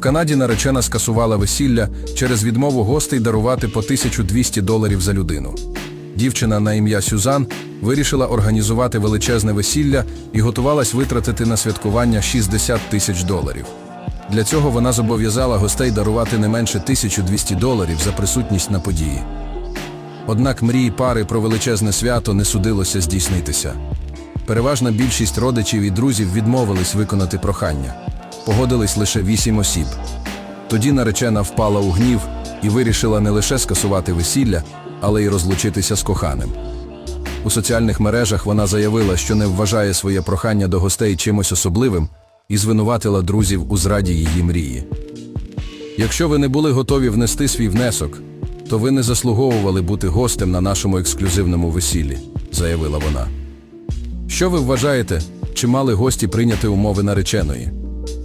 В Канаді наречена скасувала весілля через відмову гостей дарувати по 1200 доларів за людину. Дівчина на ім'я Сюзан вирішила організувати величезне весілля і готувалась витратити на святкування 60 тисяч доларів. Для цього вона зобов'язала гостей дарувати не менше 1200 доларів за присутність на події. Однак мрії пари про величезне свято не судилося здійснитися. Переважна більшість родичів і друзів відмовились виконати прохання. Погодились лише вісім осіб. Тоді наречена впала у гнів і вирішила не лише скасувати весілля, але й розлучитися з коханим. У соціальних мережах вона заявила, що не вважає своє прохання до гостей чимось особливим і звинуватила друзів у зраді її мрії. Якщо ви не були готові внести свій внесок, то ви не заслуговували бути гостем на нашому ексклюзивному весіллі, заявила вона. Що ви вважаєте, чи мали гості прийняти умови нареченої?